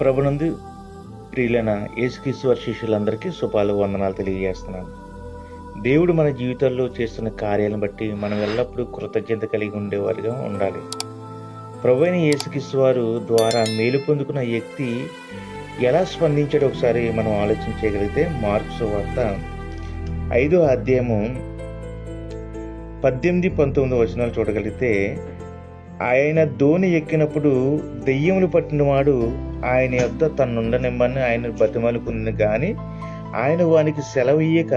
ప్రభునందు ప్రియులైన యేసుక్రీశ్వర శిష్యులందరికీ శుభాలు వందనాలు తెలియజేస్తున్నాను. దేవుడు మన జీవితాల్లో చేస్తున్న కార్యాలను బట్టి మనం ఎల్లప్పుడూ కృతజ్ఞత కలిగి ఉండేవారుగా ఉండాలి. ప్రభు అయిన యేసుక్రీశ్వారు ద్వారా మేలు పొందుకున్న వ్యక్తి ఎలా స్పందించాడో ఒకసారి మనం ఆలోచించగలిగితే మార్క్స్ వార్త ఐదో అధ్యాయము పద్దెనిమిది పంతొమ్మిది వచనాలు చూడగలిగితే ఆయన ధోని ఎక్కినప్పుడు దెయ్యములు పట్టినవాడు ఆయన యొద్ద తన్నుండనిమ్మని ఆయన బతిమలుకుంది కానీ ఆయన వానికి సెలవీయక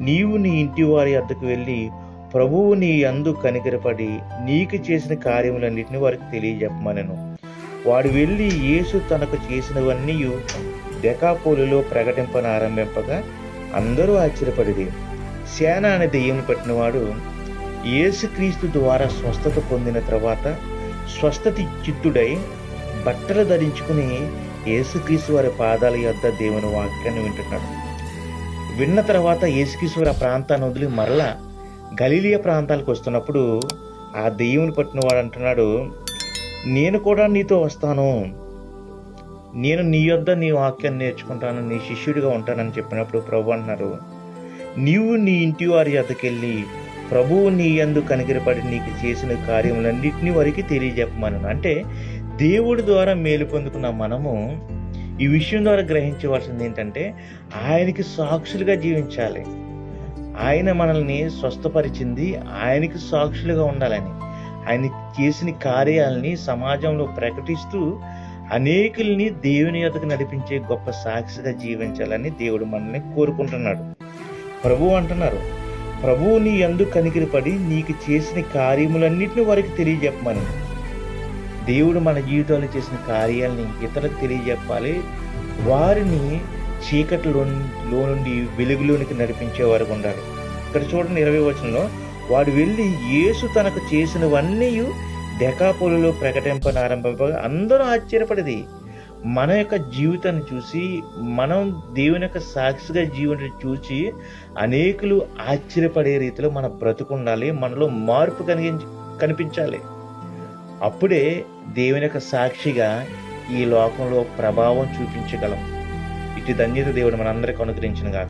నీవు నీ ఇంటి వారి వద్దకు వెళ్ళి ప్రభువు నీ అందు కనికరపడి నీకు చేసిన కార్యములన్నింటినీ వారికి తెలియజెప్పమనను. వాడు వెళ్ళి యేసు తనకు చేసినవన్నీ డెకాపోలులో ప్రకటింపనారంభింపగా అందరూ ఆశ్చర్యపడిది సేన అనే దెయ్యం పట్టినవాడు యేసుక్రీస్తు ద్వారా స్వస్థత పొందిన తర్వాత స్వస్థత చిత్తుడై బట్టలు ధరించుకుని యేసుక్రీస్తు వారి పాదాల యొద్ద దేవుని వాక్యాన్ని వింటున్నాడు. విన్న తర్వాత యేసుక్రీస్తు వారి ఆ ప్రాంతాన్ని వదిలి మరలా గలీలియ ప్రాంతాలకు వస్తున్నప్పుడు ఆ దెయ్యముని పట్టినవాడు అంటున్నాడు నేను కూడా నీతో వస్తాను. నేను నీ యొద్ద నీ వాక్యాన్ని నేర్చుకుంటాను. నీ శిష్యుడిగా ఉంటానని చెప్పినప్పుడు ప్రభు అంటున్నారు నీవు నీ ఇంటి వారి యొద్దకెళ్ళి ప్రభువు నీ యందు కనికరపడి నీకు చేసిన కార్యములన్నింటినీ వారికి తెలియజెప్పమను అంటే దేవుడి ద్వారా మేలు పొందుకున్న మనము ఈ విషయం ద్వారా గ్రహించవలసింది ఏంటంటే ఆయనకి సాక్షులుగా జీవించాలి. ఆయన మనల్ని స్వస్థపరిచింది ఆయనకి సాక్షులుగా ఉండాలని. ఆయన చేసిన కార్యాలని సమాజంలో ప్రకటిస్తూ అనేకుల్ని దేవుని యొద్దకు నడిపించే గొప్ప సాక్షిగా జీవించాలని దేవుడు మనల్ని కోరుకుంటున్నాడు. ప్రభు అంటున్నారు ప్రభువు నీ అందు కనికిరపడి నీకు చేసిన కార్యములన్నింటిని వారికి తెలియజెప్పమని. దేవుడు మన జీవితంలో చేసిన కార్యాలని ఇతరులకు తెలియజెప్పాలి. వారిని చీకటిలో నుండి వెలుగులోనికి నడిపించే వారు ఉండాలి. ఇక్కడ చూడండి ఇరవై వచనంలో వాడు వెళ్ళి యేసు తనకు చేసినవన్నీ డెకాపోలులో ప్రకటింపనారంభ అందరూ ఆశ్చర్యపడేది మన యొక్క జీవితాన్ని చూసి మనం దేవుని యొక్క సాక్షిగా జీవితం చూసి అనేకులు ఆశ్చర్యపడే రీతిలో మన బ్రతుకుండాలి మనలో మార్పు కనిగించి కనిపించాలి. అప్పుడే దేవుని యొక్క సాక్షిగా ఈ లోకంలో ప్రభావం చూపించగలం. ఇటు ధన్యత దేవుడు మనందరికీ అనుగ్రహించిన గాక